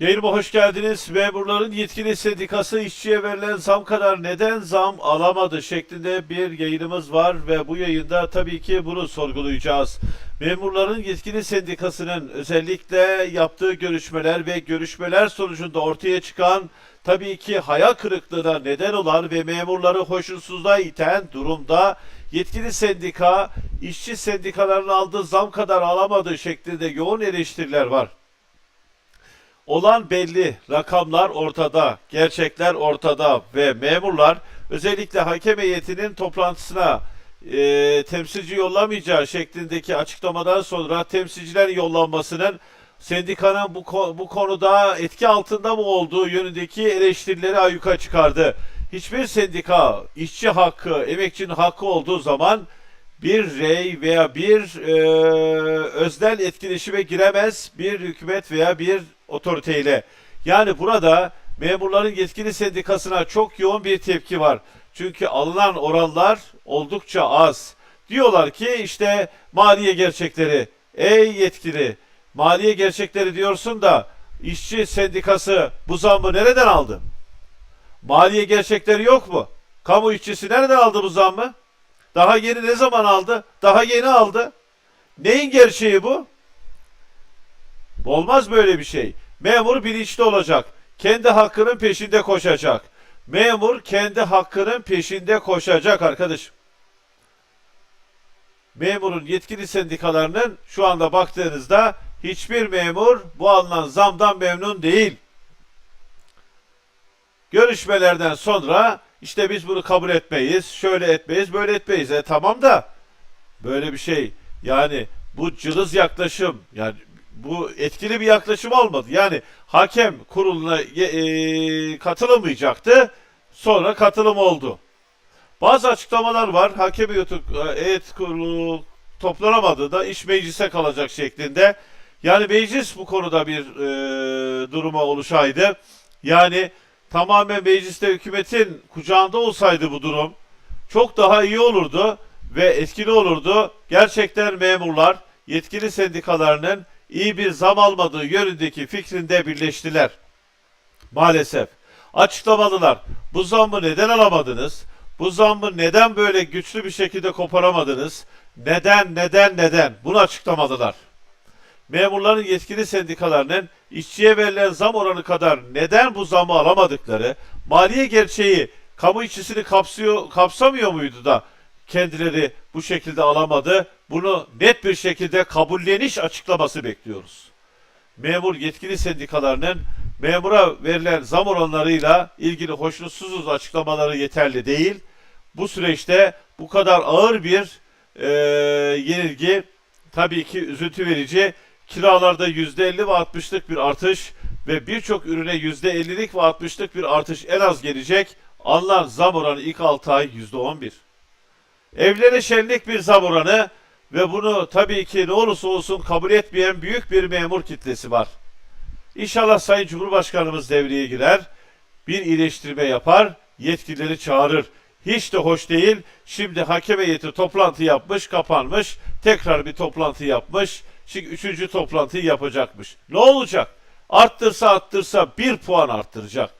Yayınıma hoş geldiniz. Memurların yetkili sendikası işçiye verilen zam kadar neden zam alamadı şeklinde bir yayınımız var ve bu yayında tabii ki bunu sorgulayacağız. Memurların yetkili sendikasının özellikle yaptığı görüşmeler ve görüşmeler sonucunda ortaya çıkan tabii ki hayal kırıklığına neden olan ve memurları hoşnutsuzluğa iten durumda yetkili sendika işçi sendikalarının aldığı zam kadar alamadığı şeklinde yoğun eleştiriler var. Olan belli, rakamlar ortada, gerçekler ortada ve memurlar özellikle hakem heyetinin toplantısına e, temsilci yollamayacağı şeklindeki açıklamadan sonra temsilciler yollanmasının sendikanın bu, bu konuda etki altında mı olduğu yönündeki eleştirileri ayyuka çıkardı. Hiçbir sendika işçi hakkı, emekçinin hakkı olduğu zaman bir rey veya bir e, öznel etkileşime giremez bir hükümet veya bir otoriteyle. Yani burada memurların yetkili sendikasına çok yoğun bir tepki var. Çünkü alınan oranlar oldukça az. Diyorlar ki işte maliye gerçekleri. Ey yetkili maliye gerçekleri diyorsun da işçi sendikası bu zammı nereden aldı? Maliye gerçekleri yok mu? Kamu işçisi nereden aldı bu zammı? Daha yeni ne zaman aldı? Daha yeni aldı. Neyin gerçeği bu? Olmaz böyle bir şey. Memur bilinçli olacak. Kendi hakkının peşinde koşacak. Memur kendi hakkının peşinde koşacak arkadaşım. Memurun yetkili sendikalarının şu anda baktığınızda hiçbir memur bu alınan zamdan memnun değil. Görüşmelerden sonra işte biz bunu kabul etmeyiz, şöyle etmeyiz, böyle etmeyiz. E tamam da böyle bir şey yani bu cılız yaklaşım yani bu etkili bir yaklaşım olmadı. Yani hakem kuruluna e, katılamayacaktı. Sonra katılım oldu. Bazı açıklamalar var. Hakem heyeti heyet kurulu toplanamadı da iş meclise kalacak şeklinde. Yani meclis bu konuda bir e, duruma oluşaydı. Yani tamamen mecliste hükümetin kucağında olsaydı bu durum çok daha iyi olurdu ve etkili olurdu. Gerçekten memurlar yetkili sendikalarının iyi bir zam almadığı yönündeki fikrinde birleştiler. Maalesef. Açıklamadılar. Bu zammı neden alamadınız? Bu zammı neden böyle güçlü bir şekilde koparamadınız? Neden, neden, neden? Bunu açıklamadılar. Memurların yetkili sendikalarının işçiye verilen zam oranı kadar neden bu zamı alamadıkları, maliye gerçeği kamu işçisini kapsıyor, kapsamıyor muydu da kendileri bu şekilde alamadı? Bunu net bir şekilde kabulleniş açıklaması bekliyoruz. Memur yetkili sendikalarının memura verilen zam oranlarıyla ilgili hoşnutsuzuz açıklamaları yeterli değil. Bu süreçte bu kadar ağır bir e, yenilgi tabii ki üzüntü verici. Kiralarda %50 ve 60'lık bir artış ve birçok ürüne %50'lik ve 60'lık bir artış en az gelecek. Alınan zam oranı ilk 6 ay %11. Evlere şenlik bir zam oranı ve bunu tabii ki ne olursa olsun kabul etmeyen büyük bir memur kitlesi var. İnşallah Sayın Cumhurbaşkanımız devreye girer, bir iyileştirme yapar, yetkilileri çağırır. Hiç de hoş değil. Şimdi hakem heyeti toplantı yapmış, kapanmış. Tekrar bir toplantı yapmış. Şimdi üçüncü toplantıyı yapacakmış. Ne olacak? Arttırsa arttırsa bir puan arttıracak.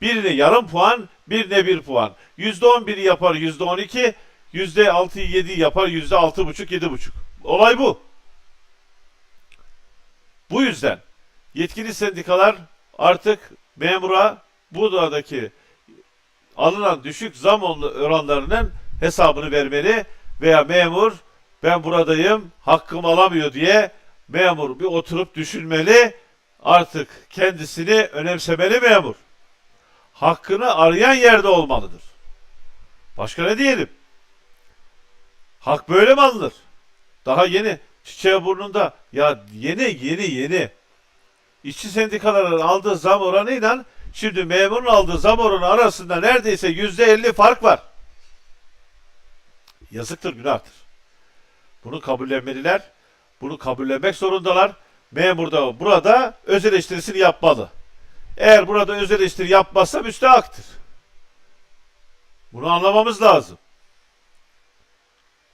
Birine yarım puan, birine bir puan. Yüzde on biri yapar yüzde on iki, yüzde altı yedi yapar yüzde altı buçuk, yedi buçuk. Olay bu. Bu yüzden yetkili sendikalar artık memura buradaki alınan düşük zam oranlarının hesabını vermeli veya memur ben buradayım hakkımı alamıyor diye memur bir oturup düşünmeli artık kendisini önemsemeli memur. Hakkını arayan yerde olmalıdır. Başka ne diyelim? Hak böyle mi alınır? Daha yeni çiçeği burnunda ya yeni yeni yeni işçi sendikalarının aldığı zam oranıyla şimdi memurun aldığı zam oranı arasında neredeyse yüzde elli fark var. Yazıktır, günahtır. Bunu kabullenmeliler. Bunu kabullenmek zorundalar. Memur da burada öz eleştirisini yapmalı. Eğer burada öz eleştiri yapmazsa müstehaktır. Bunu anlamamız lazım.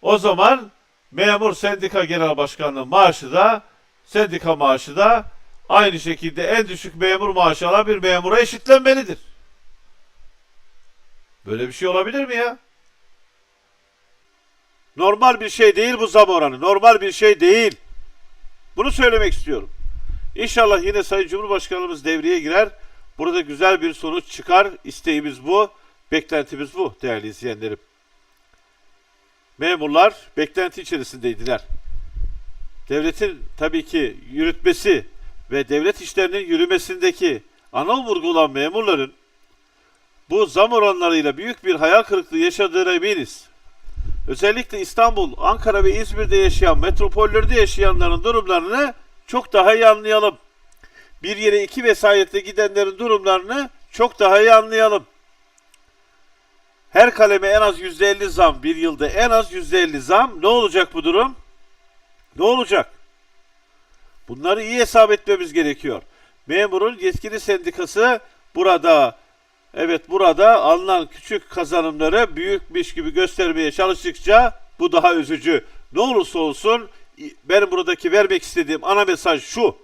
O zaman memur sendika genel başkanlığı maaşı da sendika maaşı da aynı şekilde en düşük memur maaşı alan bir memura eşitlenmelidir. Böyle bir şey olabilir mi ya? Normal bir şey değil bu zam oranı. Normal bir şey değil. Bunu söylemek istiyorum. İnşallah yine Sayın Cumhurbaşkanımız devreye girer. Burada güzel bir sonuç çıkar. İsteğimiz bu. Beklentimiz bu değerli izleyenlerim. Memurlar beklenti içerisindeydiler. Devletin tabii ki yürütmesi ve devlet işlerinin yürümesindeki ana vurgu olan memurların bu zam oranlarıyla büyük bir hayal kırıklığı yaşadığına eminiz. Özellikle İstanbul, Ankara ve İzmir'de yaşayan, metropollerde yaşayanların durumlarını çok daha iyi anlayalım. Bir yere iki vesayette gidenlerin durumlarını çok daha iyi anlayalım. Her kaleme en az %50 zam bir yılda en az %50 zam ne olacak bu durum? Ne olacak? Bunları iyi hesap etmemiz gerekiyor. Memurun yetkili sendikası burada evet burada alınan küçük kazanımları büyükmüş gibi göstermeye çalıştıkça bu daha üzücü. Ne olursa olsun benim buradaki vermek istediğim ana mesaj şu.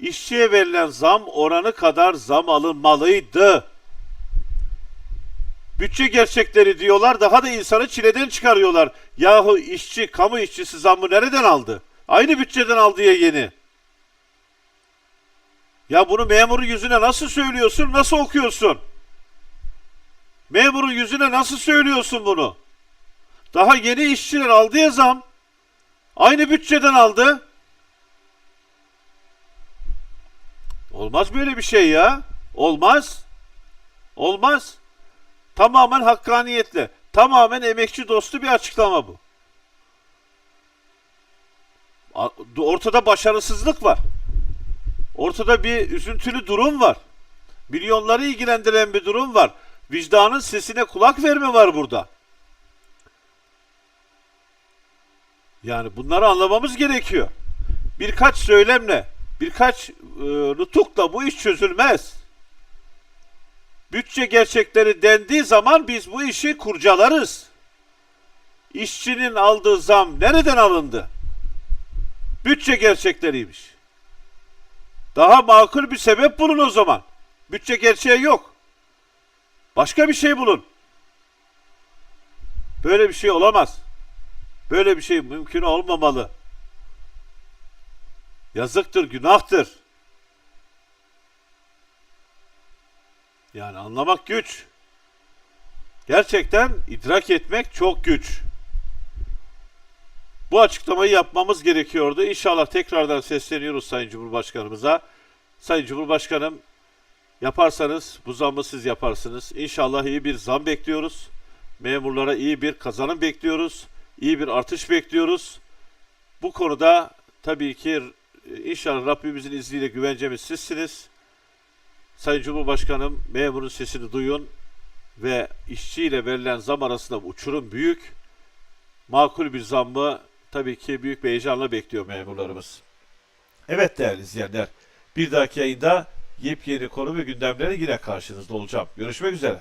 İşçiye verilen zam oranı kadar zam alınmalıydı. Bütçe gerçekleri diyorlar daha da insanı çileden çıkarıyorlar. Yahu işçi, kamu işçisi zammı nereden aldı? Aynı bütçeden aldı ya yeni. Ya bunu memurun yüzüne nasıl söylüyorsun, nasıl okuyorsun? Memurun yüzüne nasıl söylüyorsun bunu? Daha yeni işçiler aldı ya zam. Aynı bütçeden aldı. Olmaz böyle bir şey ya. Olmaz. Olmaz. Tamamen hakkaniyetle, tamamen emekçi dostu bir açıklama bu. Ortada başarısızlık var. Ortada bir üzüntülü durum var. Milyonları ilgilendiren bir durum var. Vicdanın sesine kulak verme var burada. Yani bunları anlamamız gerekiyor. Birkaç söylemle, birkaç e, nutukla bu iş çözülmez. Bütçe gerçekleri dendiği zaman biz bu işi kurcalarız. İşçinin aldığı zam nereden alındı? Bütçe gerçekleriymiş. Daha makul bir sebep bulun o zaman. Bütçe gerçeği yok. Başka bir şey bulun. Böyle bir şey olamaz. Böyle bir şey mümkün olmamalı. Yazıktır, günahtır. Yani anlamak güç. Gerçekten idrak etmek çok güç. Bu açıklamayı yapmamız gerekiyordu. İnşallah tekrardan sesleniyoruz Sayın Cumhurbaşkanımıza. Sayın Cumhurbaşkanım yaparsanız bu zammı siz yaparsınız. İnşallah iyi bir zam bekliyoruz. Memurlara iyi bir kazanım bekliyoruz. İyi bir artış bekliyoruz. Bu konuda tabii ki inşallah Rabbimizin izniyle güvencemiz sizsiniz. Sayın Cumhurbaşkanım memurun sesini duyun ve işçiyle verilen zam arasında uçurum büyük. Makul bir zammı tabii ki büyük bir heyecanla bekliyor memurlarımız. Evet değerli izleyenler, bir dahaki yayında yepyeni konu ve gündemlere yine karşınızda olacağım. Görüşmek üzere.